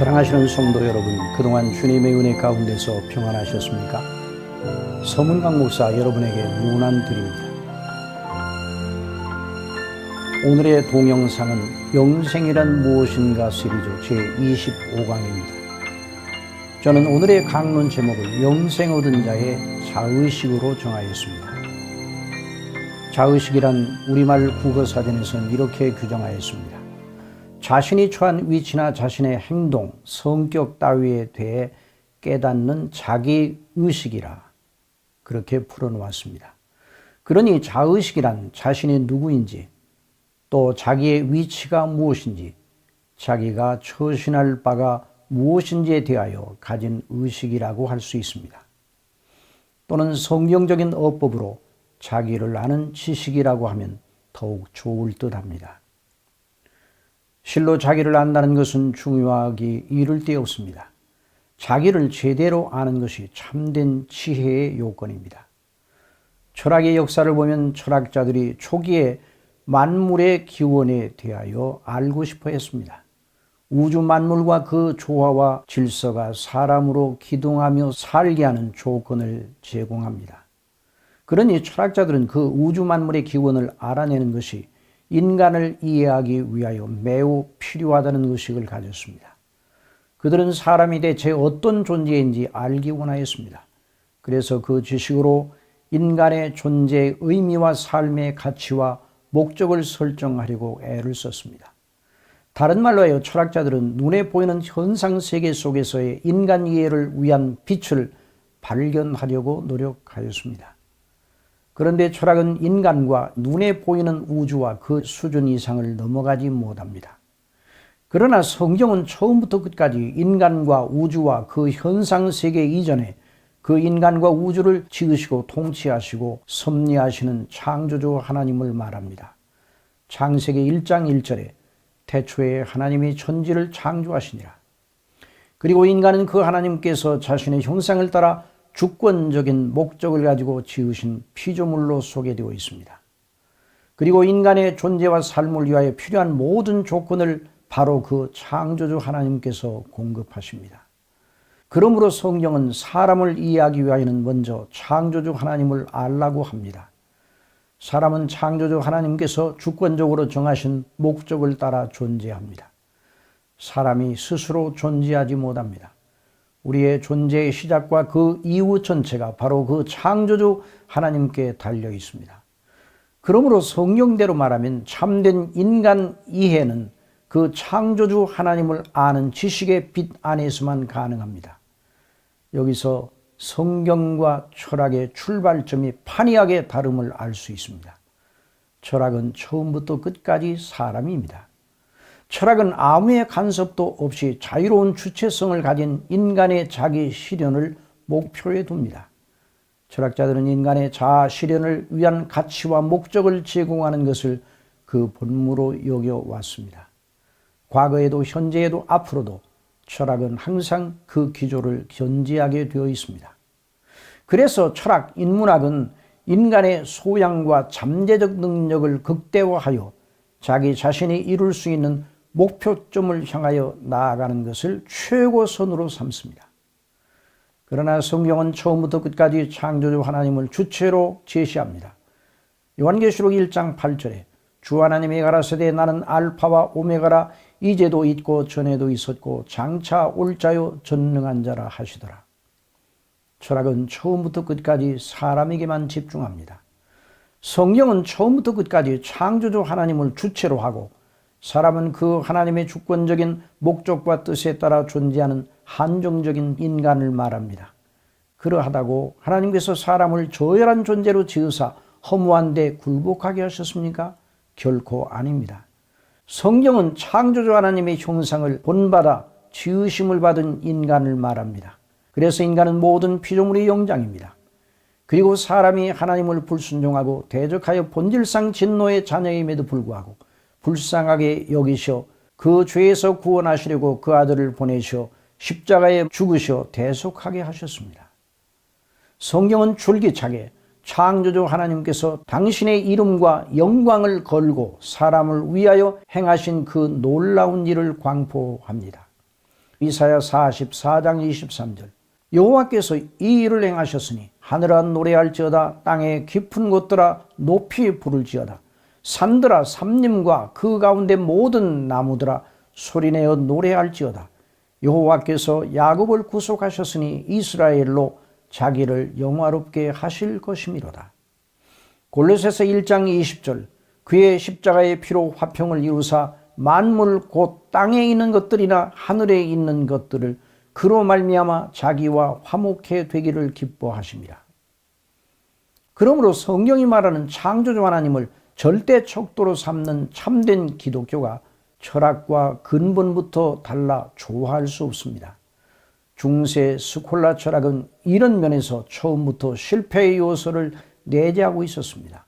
사랑하시는 성도 여러분, 그동안 주님의 은혜 가운데서 평안하셨습니까? 서문강 목사 여러분에게 문안 드립니다. 오늘의 동영상은 영생이란 무엇인가 시리즈 제25강입니다. 저는 오늘의 강론 제목을 영생 얻은 자의 자의식으로 정하였습니다. 자의식이란 우리말 국어사전에서는 이렇게 규정하였습니다. 자신이 처한 위치나 자신의 행동, 성격 따위에 대해 깨닫는 자기 의식이라 그렇게 풀어놓았습니다. 그러니 자의식이란 자신이 누구인지 또 자기의 위치가 무엇인지 자기가 처신할 바가 무엇인지에 대하여 가진 의식이라고 할 수 있습니다. 또는 성경적인 어법으로 자기를 아는 지식이라고 하면 더욱 좋을 듯 합니다. 실로 자기를 안다는 것은 중요하기 이를 데 없습니다. 자기를 제대로 아는 것이 참된 지혜의 요건입니다. 철학의 역사를 보면 철학자들이 초기에 만물의 기원에 대하여 알고 싶어 했습니다. 우주 만물과 그 조화와 질서가 사람으로 기동하며 살게 하는 조건을 제공합니다. 그러니 철학자들은 그 우주 만물의 기원을 알아내는 것이 인간을 이해하기 위하여 매우 필요하다는 의식을 가졌습니다. 그들은 사람이 대체 어떤 존재인지 알기 원하였습니다. 그래서 그 지식으로 인간의 존재의 의미와 삶의 가치와 목적을 설정하려고 애를 썼습니다. 다른 말로 하여 철학자들은 눈에 보이는 현상 세계 속에서의 인간 이해를 위한 빛을 발견하려고 노력하였습니다. 그런데 철학은 인간과 눈에 보이는 우주와 그 수준 이상을 넘어가지 못합니다. 그러나 성경은 처음부터 끝까지 인간과 우주와 그 현상 세계 이전에 그 인간과 우주를 지으시고 통치하시고 섭리하시는 창조주 하나님을 말합니다. 창세기 1장 1절에 태초에 하나님이 천지를 창조하시니라. 그리고 인간은 그 하나님께서 자신의 형상을 따라 주권적인 목적을 가지고 지으신 피조물로 소개되어 있습니다. 그리고 인간의 존재와 삶을 위하여 필요한 모든 조건을 바로 그 창조주 하나님께서 공급하십니다. 그러므로 성경은 사람을 이해하기 위하여는 먼저 창조주 하나님을 알라고 합니다. 사람은 창조주 하나님께서 주권적으로 정하신 목적을 따라 존재합니다. 사람이 스스로 존재하지 못합니다. 우리의 존재의 시작과 그 이후 전체가 바로 그 창조주 하나님께 달려 있습니다. 그러므로 성경대로 말하면 참된 인간 이해는 그 창조주 하나님을 아는 지식의 빛 안에서만 가능합니다. 여기서 성경과 철학의 출발점이 판이하게 다름을 알 수 있습니다. 철학은 처음부터 끝까지 사람입니다. 철학은 아무의 간섭도 없이 자유로운 주체성을 가진 인간의 자기 실현을 목표에 둡니다. 철학자들은 인간의 자아 실현을 위한 가치와 목적을 제공하는 것을 그 본무로 여겨왔습니다. 과거에도 현재에도 앞으로도 철학은 항상 그 기조를 견지하게 되어 있습니다. 그래서 철학, 인문학은 인간의 소양과 잠재적 능력을 극대화하여 자기 자신이 이룰 수 있는 목표점을 향하여 나아가는 것을 최고선으로 삼습니다. 그러나 성경은 처음부터 끝까지 창조주 하나님을 주체로 제시합니다. 요한계시록 1장 8절에 주 하나님이 가라사대 나는 알파와 오메가라 이제도 있고 전에도 있었고 장차 올 자요 전능한 자라 하시더라. 철학은 처음부터 끝까지 사람에게만 집중합니다. 성경은 처음부터 끝까지 창조주 하나님을 주체로 하고 사람은 그 하나님의 주권적인 목적과 뜻에 따라 존재하는 한정적인 인간을 말합니다. 그러하다고 하나님께서 사람을 저열한 존재로 지으사 허무한데 굴복하게 하셨습니까? 결코 아닙니다. 성경은 창조주 하나님의 형상을 본받아 지으심을 받은 인간을 말합니다. 그래서 인간은 모든 피조물의 영장입니다. 그리고 사람이 하나님을 불순종하고 대적하여 본질상 진노의 자녀임에도 불구하고 불쌍하게 여기셔 그 죄에서 구원하시려고 그 아들을 보내셔 십자가에 죽으셔 대속하게 하셨습니다. 성경은 줄기차게 창조주 하나님께서 당신의 이름과 영광을 걸고 사람을 위하여 행하신 그 놀라운 일을 광포합니다. 이사야 44장 23절. 여호와께서 이 일을 행하셨으니 하늘아 노래할지어다 땅의 깊은 곳들아 높이 부를지어다 산들아 삼림과 그 가운데 모든 나무들아 소리내어 노래할지어다 여호와께서 야곱을 구속하셨으니 이스라엘로 자기를 영화롭게 하실 것이미로다. 골로새서 1장 20절 그의 십자가의 피로 화평을 이루사 만물 곧 땅에 있는 것들이나 하늘에 있는 것들을 그로 말미암아 자기와 화목해 되기를 기뻐하십니다. 그러므로 성경이 말하는 창조주 하나님을 절대 척도로 삼는 참된 기독교가 철학과 근본부터 달라 좋아할 수 없습니다. 중세 스콜라 철학은 이런 면에서 처음부터 실패의 요소를 내재하고 있었습니다.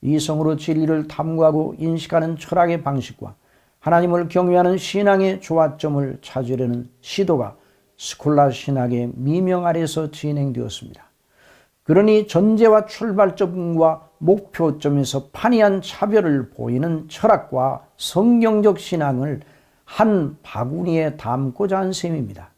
이성으로 진리를 탐구하고 인식하는 철학의 방식과 하나님을 경외하는 신앙의 조화점을 찾으려는 시도가 스콜라 신학의 미명 아래서 진행되었습니다. 그러니 전제와 출발점과 목표점에서 판이한 차별을 보이는 철학과 성경적 신앙을 한 바구니에 담고자 한 셈입니다.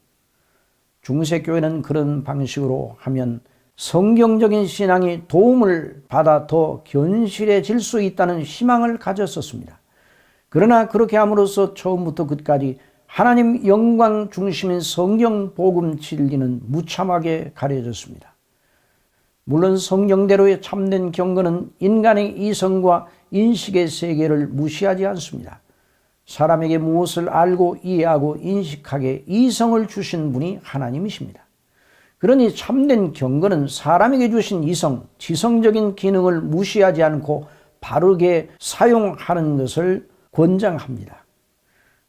중세교회는 그런 방식으로 하면 성경적인 신앙이 도움을 받아 더 견실해질 수 있다는 희망을 가졌었습니다. 그러나 그렇게 함으로써 처음부터 끝까지 하나님 영광 중심인 성경 복음 진리는 무참하게 가려졌습니다. 물론 성경대로의 참된 경건은 인간의 이성과 인식의 세계를 무시하지 않습니다. 사람에게 무엇을 알고 이해하고 인식하게 이성을 주신 분이 하나님이십니다. 그러니 참된 경건은 사람에게 주신 이성, 지성적인 기능을 무시하지 않고 바르게 사용하는 것을 권장합니다.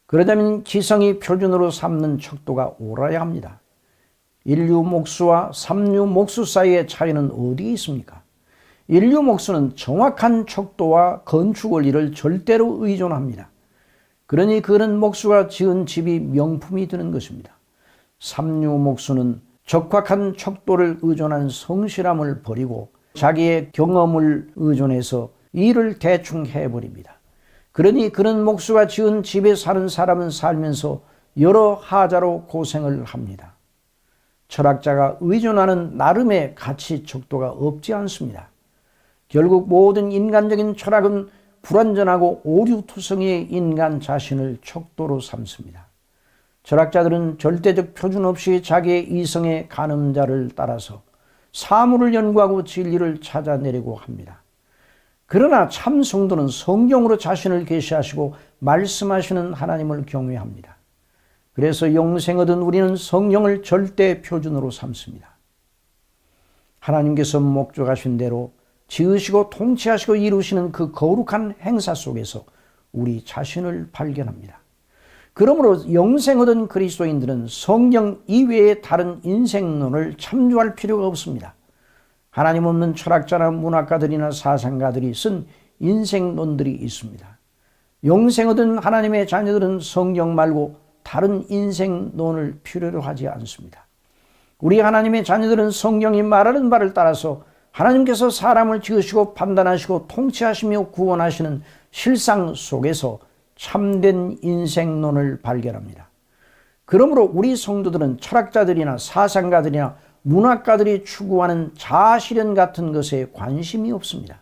그러자면 지성이 표준으로 삼는 척도가 옳아야 합니다. 인류 목수와 삼류 목수 사이의 차이는 어디 있습니까? 인류 목수는 정확한 척도와 건축 원리를 절대로 의존합니다. 그러니 그런 목수가 지은 집이 명품이 되는 것입니다. 삼류 목수는 적확한 척도를 의존한 성실함을 버리고 자기의 경험을 의존해서 일을 대충 해버립니다. 그러니 그런 목수가 지은 집에 사는 사람은 살면서 여러 하자로 고생을 합니다. 철학자가 의존하는 나름의 가치 척도가 없지 않습니다. 결국 모든 인간적인 철학은 불완전하고 오류투성이의 인간 자신을 척도로 삼습니다. 철학자들은 절대적 표준 없이 자기의 이성의 가늠자를 따라서 사물을 연구하고 진리를 찾아내려고 합니다. 그러나 참 성도는 성경으로 자신을 계시하시고 말씀하시는 하나님을 경외합니다. 그래서 영생 얻은 우리는 성경을 절대 표준으로 삼습니다. 하나님께서 목적하신 대로 지으시고 통치하시고 이루시는 그 거룩한 행사 속에서 우리 자신을 발견합니다. 그러므로 영생 얻은 그리스도인들은 성경 이외의 다른 인생론을 참조할 필요가 없습니다. 하나님 없는 철학자나 문학가들이나 사상가들이 쓴 인생론들이 있습니다. 영생 얻은 하나님의 자녀들은 성경 말고 다른 인생론을 필요로 하지 않습니다. 우리 하나님의 자녀들은 성경이 말하는 바를 따라서 하나님께서 사람을 지으시고 판단하시고 통치하시며 구원하시는 실상 속에서 참된 인생론을 발견합니다. 그러므로 우리 성도들은 철학자들이나 사상가들이나 문학가들이 추구하는 자아실현 같은 것에 관심이 없습니다.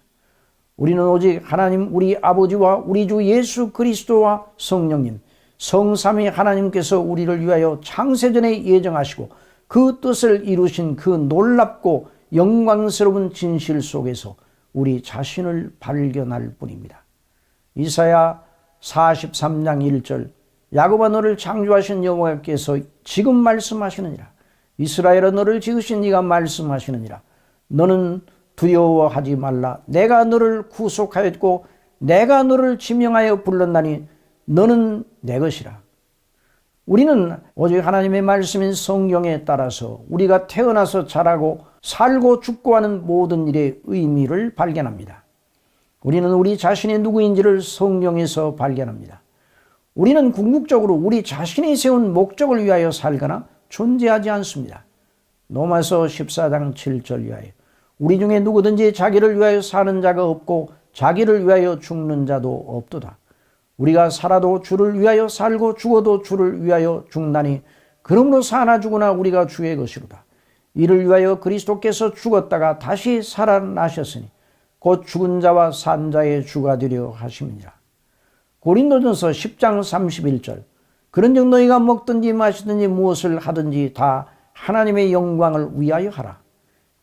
우리는 오직 하나님 우리 아버지와 우리 주 예수 그리스도와 성령님, 성삼위 하나님께서 우리를 위하여 창세전에 예정하시고 그 뜻을 이루신 그 놀랍고 영광스러운 진실 속에서 우리 자신을 발견할 뿐입니다. 이사야 43장 1절 야곱아 너를 창조하신 여호와께서 지금 말씀하시느니라. 이스라엘아 너를 지으신 네가 말씀하시느니라. 너는 두려워하지 말라. 내가 너를 구속하였고 내가 너를 지명하여 불렀나니 너는 내 것이라 우리는 오직 하나님의 말씀인 성경에 따라서 우리가 태어나서 자라고 살고 죽고 하는 모든 일의 의미를 발견합니다. 우리는 우리 자신이 누구인지를 성경에서 발견합니다. 우리는 궁극적으로 우리 자신이 세운 목적을 위하여 살거나 존재하지 않습니다. 로마서 14장 7절 위하여 우리 중에 누구든지 자기를 위하여 사는 자가 없고 자기를 위하여 죽는 자도 없도다. 우리가 살아도 주를 위하여 살고 죽어도 주를 위하여 죽나니 그러므로 사나 죽으나 우리가 주의 것이로다. 이를 위하여 그리스도께서 죽었다가 다시 살아나셨으니 곧 죽은 자와 산 자의 주가 되려 하심이니라. 고린도전서 10장 31절 그런즉 너희가 먹든지 마시든지 무엇을 하든지 다 하나님의 영광을 위하여 하라.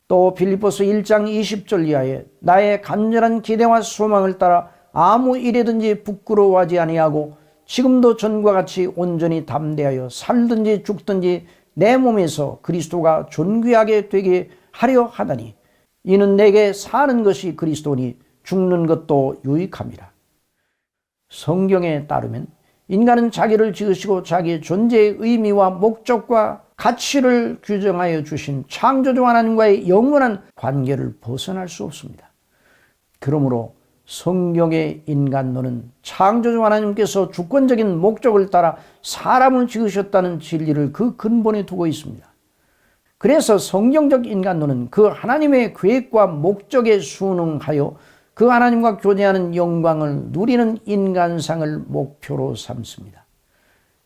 또 빌립보서 1장 20절 이하에 나의 간절한 기대와 소망을 따라 아무 일에든지 부끄러워하지 아니하고 지금도 전과 같이 온전히 담대하여 살든지 죽든지 내 몸에서 그리스도가 존귀하게 되게 하려 하다니 이는 내게 사는 것이 그리스도니 죽는 것도 유익함이라. 성경에 따르면 인간은 자기를 지으시고 자기의 존재의 의미와 목적과 가치를 규정하여 주신 창조주 하나님과의 영원한 관계를 벗어날 수 없습니다. 그러므로 성경의 인간론은 창조주 하나님께서 주권적인 목적을 따라 사람을 지으셨다는 진리를 그 근본에 두고 있습니다. 그래서 성경적 인간론은 그 하나님의 계획과 목적에 순응하여 그 하나님과 교제하는 영광을 누리는 인간상을 목표로 삼습니다.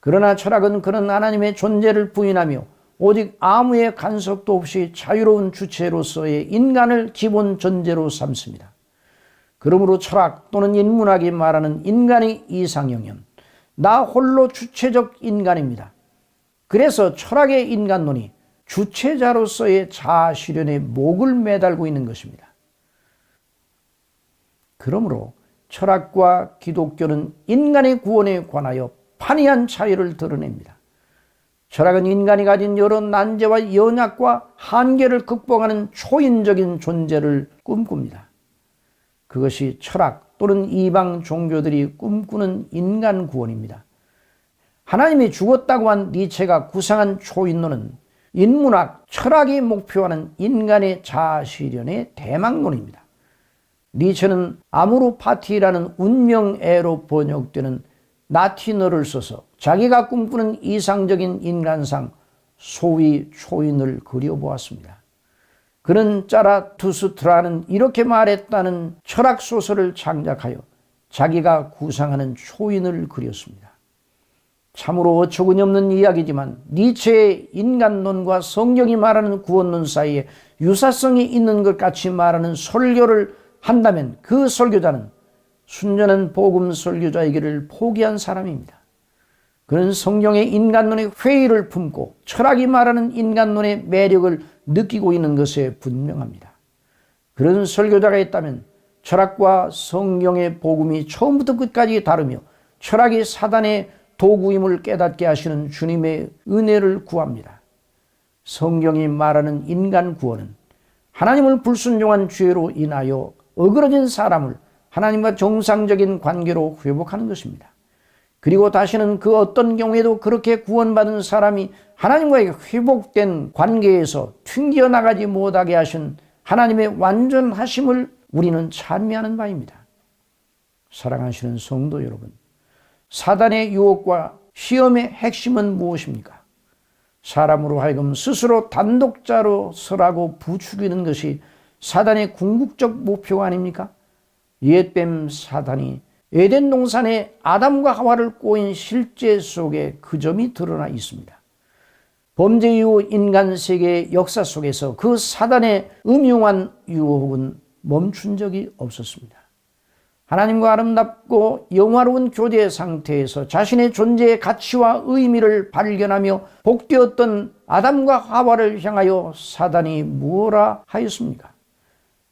그러나 철학은 그런 하나님의 존재를 부인하며 오직 아무의 간섭도 없이 자유로운 주체로서의 인간을 기본 전제로 삼습니다. 그러므로 철학 또는 인문학이 말하는 인간의 이상형은 나 홀로 주체적 인간입니다. 그래서 철학의 인간론이 주체자로서의 자아 실현에 목을 매달고 있는 것입니다. 그러므로 철학과 기독교는 인간의 구원에 관하여 판이한 차이를 드러냅니다. 철학은 인간이 가진 여러 난제와 연약과 한계를 극복하는 초인적인 존재를 꿈꿉니다. 그것이 철학 또는 이방 종교들이 꿈꾸는 인간 구원입니다. 하나님이 죽었다고 한 니체가 구상한 초인론은 인문학, 철학이 목표하는 인간의 자아 실현의 대망론입니다. 니체는 아무르파티라는 운명애로 번역되는 라틴어를 써서 자기가 꿈꾸는 이상적인 인간상 소위 초인을 그려보았습니다. 그는 짜라투스트라는 이렇게 말했다는 철학 소설을 창작하여 자기가 구상하는 초인을 그렸습니다. 참으로 어처구니 없는 이야기지만 니체의 인간론과 성경이 말하는 구원론 사이에 유사성이 있는 것 같이 말하는 설교를 한다면 그 설교자는 순전한 복음 설교자이기를 포기한 사람입니다. 그는 성경의 인간론의 회의를 품고 철학이 말하는 인간론의 매력을 느끼고 있는 것에 분명합니다. 그런 설교자가 있다면 철학과 성경의 복음이 처음부터 끝까지 다르며 철학이 사단의 도구임을 깨닫게 하시는 주님의 은혜를 구합니다. 성경이 말하는 인간 구원은 하나님을 불순종한 죄로 인하여 어그러진 사람을 하나님과 정상적인 관계로 회복하는 것입니다. 그리고 다시는 그 어떤 경우에도 그렇게 구원받은 사람이 하나님과의 회복된 관계에서 튕겨 나가지 못하게 하신 하나님의 완전하심을 우리는 찬미하는 바입니다. 사랑하시는 성도 여러분, 사단의 유혹과 시험의 핵심은 무엇입니까? 사람으로 하여금 스스로 단독자로 서라고 부추기는 것이 사단의 궁극적 목표가 아닙니까? 옛뱀 사단이 에덴 동산에 아담과 하와를 꼬인 실제 속에 그 점이 드러나 있습니다. 범죄 이후 인간 세계의 역사 속에서 그 사단의 음흉한 유혹은 멈춘 적이 없었습니다. 하나님과 아름답고 영화로운 교제 상태에서 자신의 존재의 가치와 의미를 발견하며 복되었던 아담과 하와를 향하여 사단이 무엇라 하였습니까?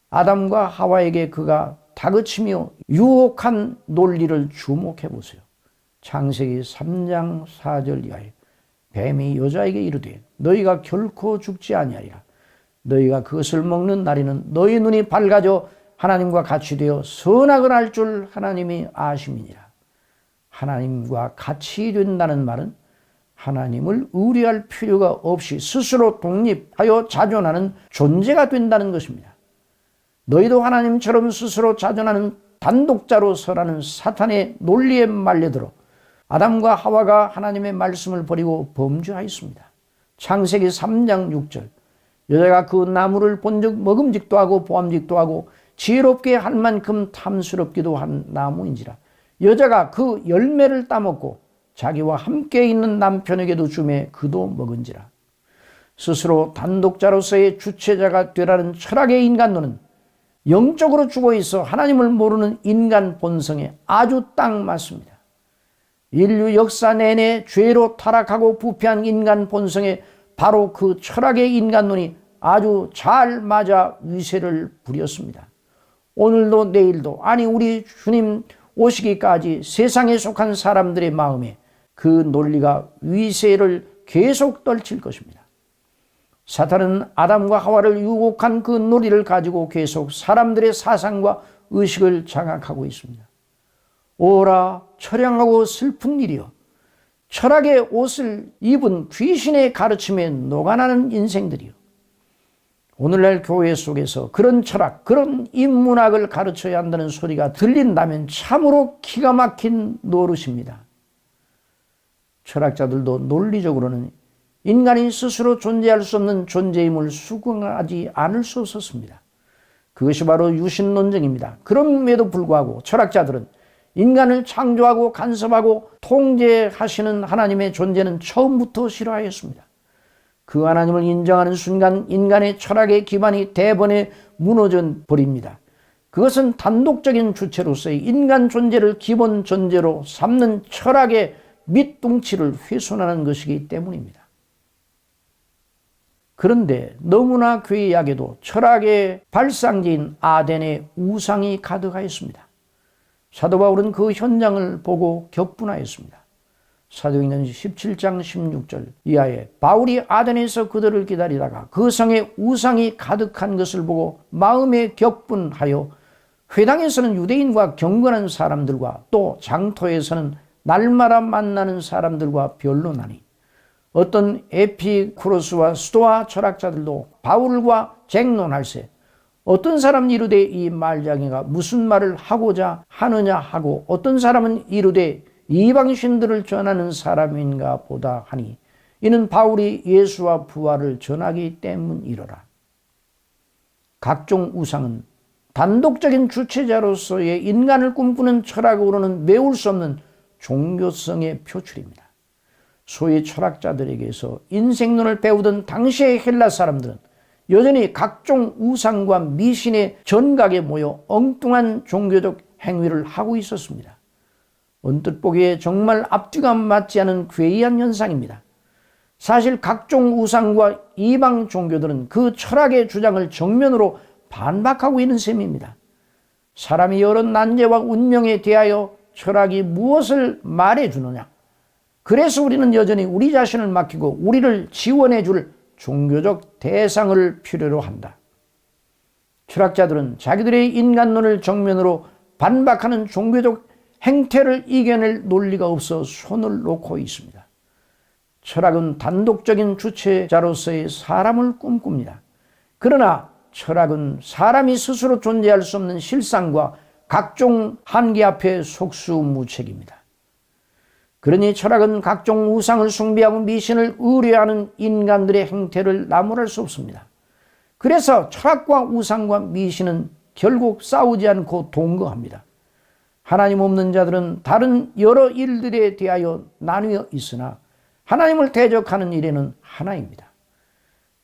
아담과 하와에게 그가 다그치며 유혹한 논리를 주목해 보세요. 창세기 3장 4절 이하에 뱀이 여자에게 이르되 너희가 결코 죽지 아니하리라. 너희가 그것을 먹는 날에는 너희 눈이 밝아져 하나님과 같이 되어 선악을 알 줄 하나님이 아심이니라. 하나님과 같이 된다는 말은 하나님을 의뢰할 필요가 없이 스스로 독립하여 자존하는 존재가 된다는 것입니다. 너희도 하나님처럼 스스로 자존하는 단독자로 서라는 사탄의 논리에 말려들어 아담과 하와가 하나님의 말씀을 버리고 범죄하였습니다. 창세기 3장 6절 여자가 그 나무를 본즉 먹음직도 하고 보암직도 하고 지혜롭게 할 만큼 탐스럽기도 한 나무인지라 여자가 그 열매를 따먹고 자기와 함께 있는 남편에게도 주매 그도 먹은지라. 스스로 단독자로서의 주체자가 되라는 철학의 인간론은 영적으로 죽어 있어 하나님을 모르는 인간 본성에 아주 딱 맞습니다. 인류 역사 내내 죄로 타락하고 부패한 인간 본성에 바로 그 철학의 인간론이 아주 잘 맞아 위세를 부렸습니다. 오늘도 내일도 아니 우리 주님 오시기까지 세상에 속한 사람들의 마음에 그 논리가 위세를 계속 떨칠 것입니다. 사탄은 아담과 하와를 유혹한 그 논리를 가지고 계속 사람들의 사상과 의식을 장악하고 있습니다. 오라 처량하고 슬픈 일이여 철학의 옷을 입은 귀신의 가르침에 녹아나는 인생들이요. 오늘날 교회 속에서 그런 철학, 그런 인문학을 가르쳐야 한다는 소리가 들린다면 참으로 기가 막힌 노릇입니다. 철학자들도 논리적으로는 인간이 스스로 존재할 수 없는 존재임을 수긍하지 않을 수 없었습니다. 그것이 바로 유신론정입니다. 그럼에도 불구하고 철학자들은 인간을 창조하고 간섭하고 통제하시는 하나님의 존재는 처음부터 싫어하였습니다. 그 하나님을 인정하는 순간 인간의 철학의 기반이 대번에 무너져 버립니다. 그것은 단독적인 주체로서의 인간 존재를 기본 존재로 삼는 철학의 밑둥치를 훼손하는 것이기 때문입니다. 그런데 너무나 괴이하게도 철학의 발상지인 아덴의 우상이 가득하였습니다. 사도 바울은 그 현장을 보고 격분하였습니다. 사도행전 17장 16절 이하에 바울이 아덴에서 그들을 기다리다가 그 성에 우상이 가득한 것을 보고 마음에 격분하여 회당에서는 유대인과 경건한 사람들과 또 장토에서는 날마다 만나는 사람들과 변론하니 어떤 에피쿠로스와 스토아 철학자들도 바울과 쟁론할세 어떤 사람은 이르되 이 말장이가 무슨 말을 하고자 하느냐 하고 어떤 사람은 이르되 이방 신들을 전하는 사람인가 보다 하니 이는 바울이 예수와 부활을 전하기 때문이로라. 각종 우상은 단독적인 주체자로서의 인간을 꿈꾸는 철학으로는 메울 수 없는 종교성의 표출입니다. 소위 철학자들에게서 인생론을 배우던 당시의 헬라 사람들은 여전히 각종 우상과 미신의 전각에 모여 엉뚱한 종교적 행위를 하고 있었습니다. 언뜻 보기에 정말 앞뒤가 맞지 않은 괴이한 현상입니다. 사실 각종 우상과 이방 종교들은 그 철학의 주장을 정면으로 반박하고 있는 셈입니다. 사람이 여러 난제와 운명에 대하여 철학이 무엇을 말해주느냐. 그래서 우리는 여전히 우리 자신을 맡기고 우리를 지원해 줄 종교적 대상을 필요로 한다. 철학자들은 자기들의 인간론을 정면으로 반박하는 종교적 행태를 이겨낼 논리가 없어 손을 놓고 있습니다. 철학은 단독적인 주체자로서의 사람을 꿈꿉니다. 그러나 철학은 사람이 스스로 존재할 수 없는 실상과 각종 한계 앞에 속수무책입니다. 그러니 철학은 각종 우상을 숭배하고 미신을 의뢰하는 인간들의 행태를 나무랄 수 없습니다. 그래서 철학과 우상과 미신은 결국 싸우지 않고 동거합니다. 하나님 없는 자들은 다른 여러 일들에 대하여 나뉘어 있으나 하나님을 대적하는 일에는 하나입니다.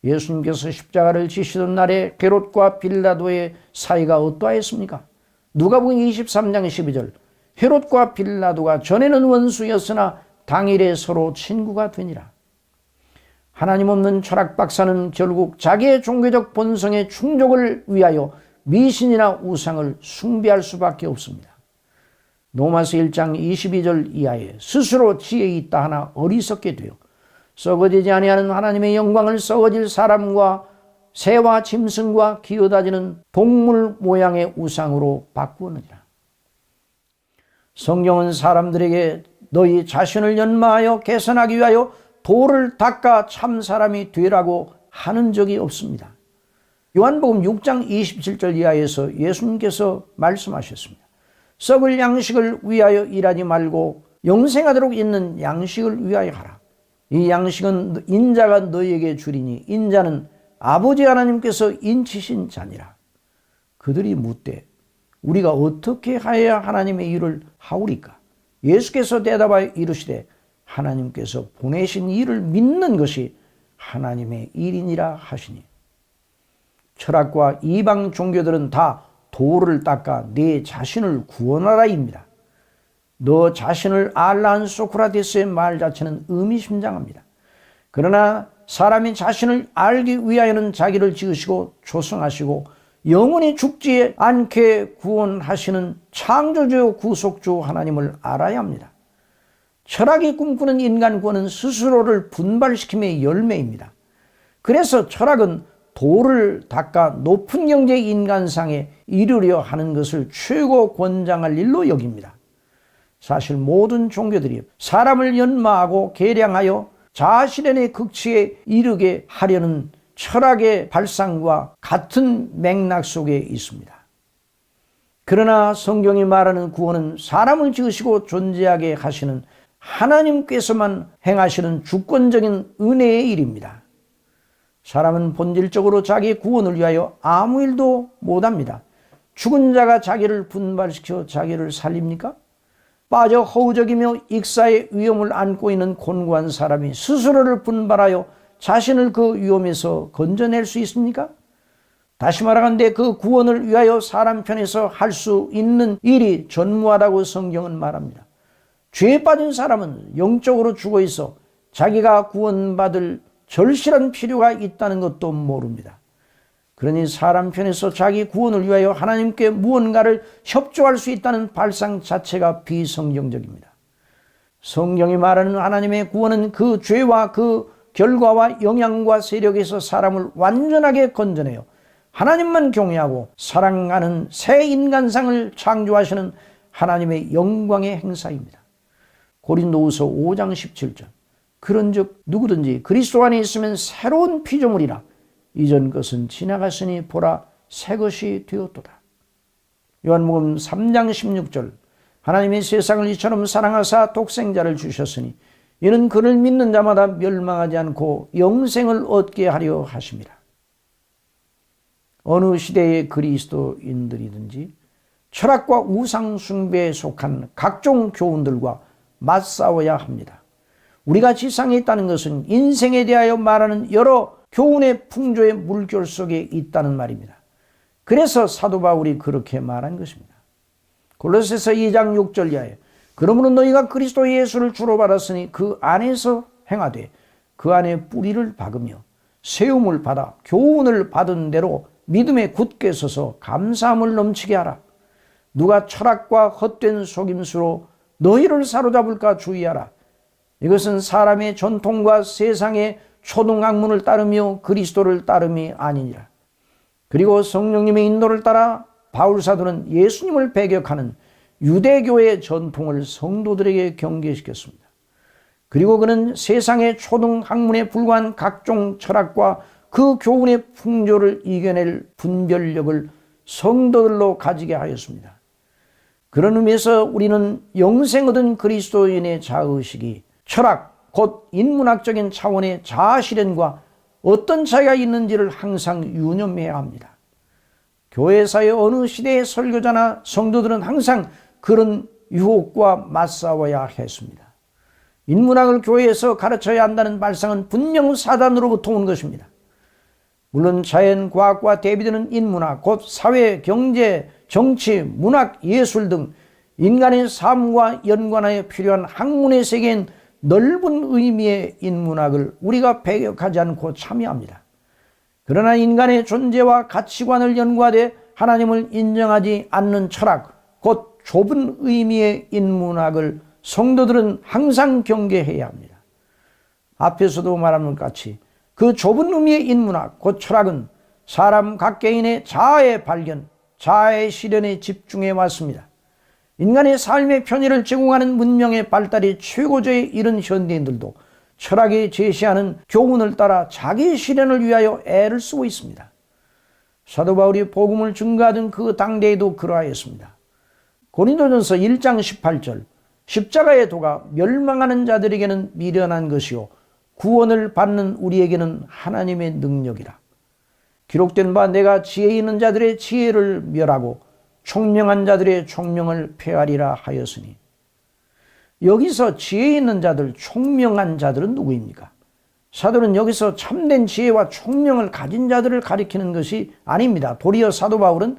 예수님께서 십자가를 지시던 날에 헤롯과 빌라도의 사이가 어떠하였습니까? 누가복음 23장 12절 헤롯과 빌라도가 전에는 원수였으나 당일에 서로 친구가 되니라. 하나님 없는 철학 박사는 결국 자기의 종교적 본성의 충족을 위하여 미신이나 우상을 숭배할 수밖에 없습니다. 노마스 1장 22절 이하에 스스로 지혜 있다 하나 어리석게 되어 썩어지지 아니하는 하나님의 영광을 썩어질 사람과 새와 짐승과 기어다지는 동물 모양의 우상으로 바꾸느니라. 성경은 사람들에게 너희 자신을 연마하여 개선하기 위하여 돌을 닦아 참 사람이 되라고 하는 적이 없습니다. 요한복음 6장 27절 이하에서 예수님께서 말씀하셨습니다. 썩을 양식을 위하여 일하지 말고 영생하도록 있는 양식을 위하여 하라. 이 양식은 인자가 너희에게 주리니 인자는 아버지 하나님께서 인치신 자니라. 그들이 묻되 우리가 어떻게 하여야 하나님의 일을 하오리까? 예수께서 대답하여 이르시되 하나님께서 보내신 일을 믿는 것이 하나님의 일이니라 하시니 철학과 이방 종교들은 다 도를 닦아 내 자신을 구원하라입니다. 너 자신을 알라한 소크라테스의 말 자체는 의미심장합니다. 그러나 사람이 자신을 알기 위하여는 자기를 지으시고 조성하시고 영원히 죽지 않게 구원하시는 창조주 구속주 하나님을 알아야 합니다. 철학이 꿈꾸는 인간 구원은 스스로를 분발시킴의 열매입니다. 그래서 철학은 도를 닦아 높은 경제 인간상에 이르려 하는 것을 최고 권장할 일로 여깁니다. 사실 모든 종교들이 사람을 연마하고 계량하여 자아실현의 극치에 이르게 하려는 철학의 발상과 같은 맥락 속에 있습니다. 그러나 성경이 말하는 구원은 사람을 지으시고 존재하게 하시는 하나님께서만 행하시는 주권적인 은혜의 일입니다. 사람은 본질적으로 자기 구원을 위하여 아무 일도 못합니다. 죽은 자가 자기를 분발시켜 자기를 살립니까? 빠져 허우적이며 익사의 위험을 안고 있는 곤고한 사람이 스스로를 분발하여 자신을 그 위험에서 건져낼 수 있습니까? 다시 말하건대 그 구원을 위하여 사람 편에서 할 수 있는 일이 전무하다고 성경은 말합니다. 죄에 빠진 사람은 영적으로 죽어 있어 자기가 구원받을 절실한 필요가 있다는 것도 모릅니다. 그러니 사람 편에서 자기 구원을 위하여 하나님께 무언가를 협조할 수 있다는 발상 자체가 비성경적입니다. 성경이 말하는 하나님의 구원은 그 죄와 그 결과와 영향과 세력에서 사람을 완전하게 건져내요. 하나님만 경외하고 사랑하는 새 인간상을 창조하시는 하나님의 영광의 행사입니다. 고린도후서 5장 17절. 그런즉 누구든지 그리스도 안에 있으면 새로운 피조물이라 이전 것은 지나갔으니 보라 새 것이 되었도다. 요한복음 3장 16절 하나님이 세상을 이처럼 사랑하사 독생자를 주셨으니 이는 그를 믿는 자마다 멸망하지 않고 영생을 얻게 하려 하심이라. 어느 시대의 그리스도인들이든지 철학과 우상 숭배에 속한 각종 교훈들과 맞싸워야 합니다. 우리가 지상에 있다는 것은 인생에 대하여 말하는 여러 교훈의 풍조의 물결 속에 있다는 말입니다. 그래서 사도 바울이 그렇게 말한 것입니다. 골로새서 2장 6절 이하에 그러므로 너희가 그리스도 예수를 주로 받았으니 그 안에서 행하되 그 안에 뿌리를 박으며 세움을 받아 교훈을 받은 대로 믿음에 굳게 서서 감사함을 넘치게 하라. 누가 철학과 헛된 속임수로 너희를 사로잡을까 주의하라. 이것은 사람의 전통과 세상의 초등학문을 따르며 그리스도를 따름이 아니니라. 그리고 성령님의 인도를 따라 바울 사도는 예수님을 배격하는 유대교의 전통을 성도들에게 경계시켰습니다. 그리고 그는 세상의 초등 학문에 불과한 각종 철학과 그 교훈의 풍조를 이겨낼 분별력을 성도들로 가지게 하였습니다. 그런 의미에서 우리는 영생 얻은 그리스도인의 자의식이 철학, 곧 인문학적인 차원의 자아실현과 어떤 차이가 있는지를 항상 유념해야 합니다. 교회사의 어느 시대의 설교자나 성도들은 항상 그런 유혹과 맞싸워야 했습니다. 인문학을 교회에서 가르쳐야 한다는 발상은 분명 사단으로부터 온 것입니다. 물론 자연, 과학과 대비되는 인문학, 곧 사회, 경제, 정치, 문학, 예술 등 인간의 삶과 연관하여 필요한 학문의 세계엔 넓은 의미의 인문학을 우리가 배격하지 않고 참여합니다. 그러나 인간의 존재와 가치관을 연구하되 하나님을 인정하지 않는 철학, 곧 좁은 의미의 인문학을 성도들은 항상 경계해야 합니다. 앞에서도 말한 것 같이 그 좁은 의미의 인문학, 곧 철학은 사람 각개인의 자아의 발견, 자아의 실현에 집중해 왔습니다. 인간의 삶의 편의를 제공하는 문명의 발달이 최고조에 이른 현대인들도 철학이 제시하는 교훈을 따라 자기 실현을 위하여 애를 쓰고 있습니다. 사도 바울이 복음을 증가하던 그 당대에도 그러하였습니다. 고린도전서 1장 18절 십자가의 도가 멸망하는 자들에게는 미련한 것이요 구원을 받는 우리에게는 하나님의 능력이라. 기록된 바 내가 지혜 있는 자들의 지혜를 멸하고 총명한 자들의 총명을 폐하리라 하였으니 여기서 지혜 있는 자들, 총명한 자들은 누구입니까? 사도는 여기서 참된 지혜와 총명을 가진 자들을 가리키는 것이 아닙니다. 도리어 사도 바울은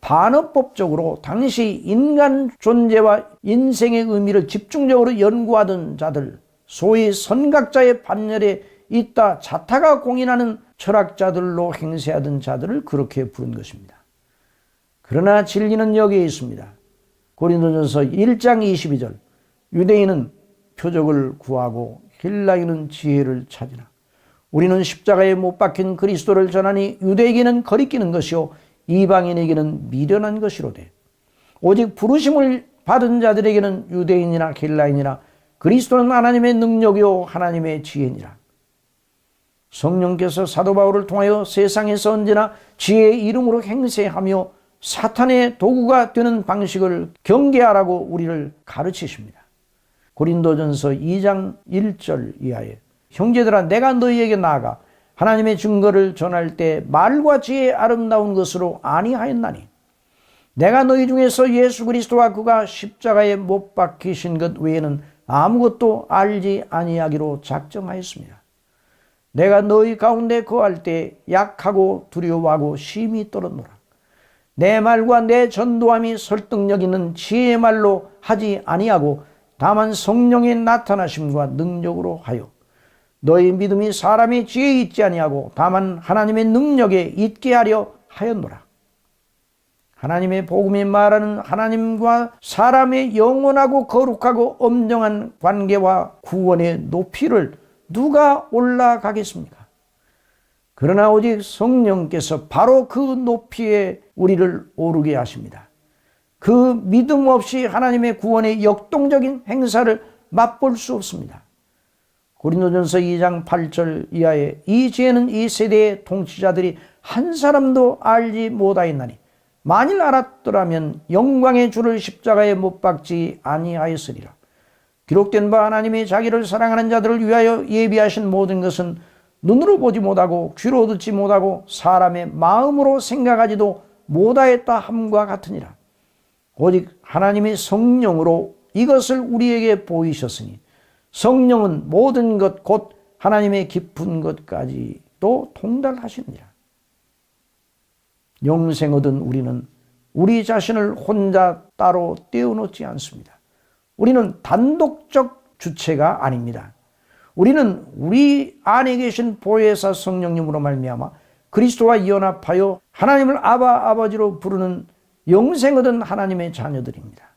반어법적으로 당시 인간 존재와 인생의 의미를 집중적으로 연구하던 자들, 소위 선각자의 반열에 있다 자타가 공인하는 철학자들로 행세하던 자들을 그렇게 부른 것입니다. 그러나 진리는 여기에 있습니다. 고린도전서 1장 22절 유대인은 표적을 구하고 힐라인은 지혜를 찾으나 우리는 십자가에 못 박힌 그리스도를 전하니 유대에게는 거리끼는 것이요 이방인에게는 미련한 것이로되 오직 부르심을 받은 자들에게는 유대인이나 힐라인이나 그리스도는 하나님의 능력이요 하나님의 지혜니라. 성령께서 사도 바울을 통하여 세상에서 언제나 지혜의 이름으로 행세하며 사탄의 도구가 되는 방식을 경계하라고 우리를 가르치십니다. 고린도전서 2장 1절 이하에 형제들아 내가 너희에게 나아가 하나님의 증거를 전할 때 말과 지혜의 아름다운 것으로 아니하였나니 내가 너희 중에서 예수 그리스도와 그가 십자가에 못 박히신 것 외에는 아무것도 알지 아니하기로 작정하였습니다. 내가 너희 가운데 거할 때 약하고 두려워하고 심히 떨었노라. 내 말과 내 전도함이 설득력 있는 지혜의 말로 하지 아니하고 다만 성령의 나타나심과 능력으로 하여 너희 믿음이 사람의 지혜에 있지 아니하고 다만 하나님의 능력에 있게 하려 하였노라. 하나님의 복음이 말하는 하나님과 사람의 영원하고 거룩하고 엄정한 관계와 구원의 높이를 누가 올라가겠습니까? 그러나 오직 성령께서 바로 그 높이에 우리를 오르게 하십니다. 그 믿음 없이 하나님의 구원의 역동적인 행사를 맛볼 수 없습니다. 고린도전서 2장 8절 이하에 이 지혜는 이 세대의 통치자들이 한 사람도 알지 못하였나니 만일 알았더라면 영광의 주를 십자가에 못 박지 아니하였으리라. 기록된 바 하나님이 자기를 사랑하는 자들을 위하여 예비하신 모든 것은 눈으로 보지 못하고 귀로 듣지 못하고 사람의 마음으로 생각하지도 못하였다 함과 같으니라. 오직 하나님의 성령으로 이것을 우리에게 보이셨으니 성령은 모든 것 곧 하나님의 깊은 것까지도 통달하시느니라. 영생 얻은 우리는 우리 자신을 혼자 따로 떼어놓지 않습니다. 우리는 단독적 주체가 아닙니다. 우리는 우리 안에 계신 보혜사 성령님으로 말미암아 그리스도와 연합하여 하나님을 아바 아버지로 부르는 영생 얻은 하나님의 자녀들입니다.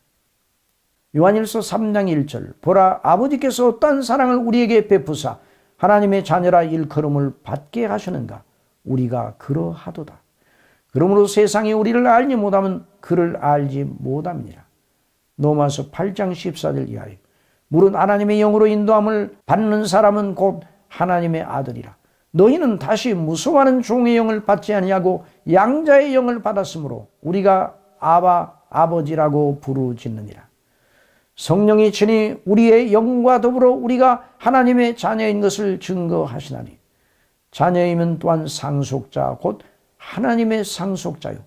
요한일서 3장 1절 보라 아버지께서 어떠한 사랑을 우리에게 베푸사 하나님의 자녀라 일컬음을 받게 하시는가 우리가 그러하도다. 그러므로 세상이 우리를 알지 못하면 그를 알지 못합니다. 로마서 8장 14절 이하에 물은 하나님의 영으로 인도함을 받는 사람은 곧 하나님의 아들이라. 너희는 다시 무서워하는 종의 영을 받지 아니하고 양자의 영을 받았으므로 우리가 아바 아버지라고 부르짖느니라. 성령이 친히 우리의 영과 더불어 우리가 하나님의 자녀인 것을 증거하시나니 자녀이면 또한 상속자 곧 하나님의 상속자요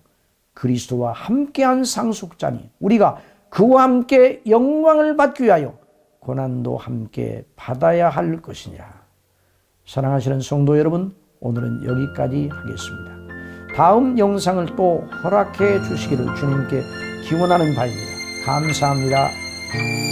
그리스도와 함께한 상속자니 우리가 그와 함께 영광을 받기 위하여 고난도 함께 받아야 할 것이니라. 사랑하시는 성도 여러분, 오늘은 여기까지 하겠습니다. 다음 영상을 또 허락해 주시기를 주님께 기원하는 바입니다. 감사합니다. Thank you.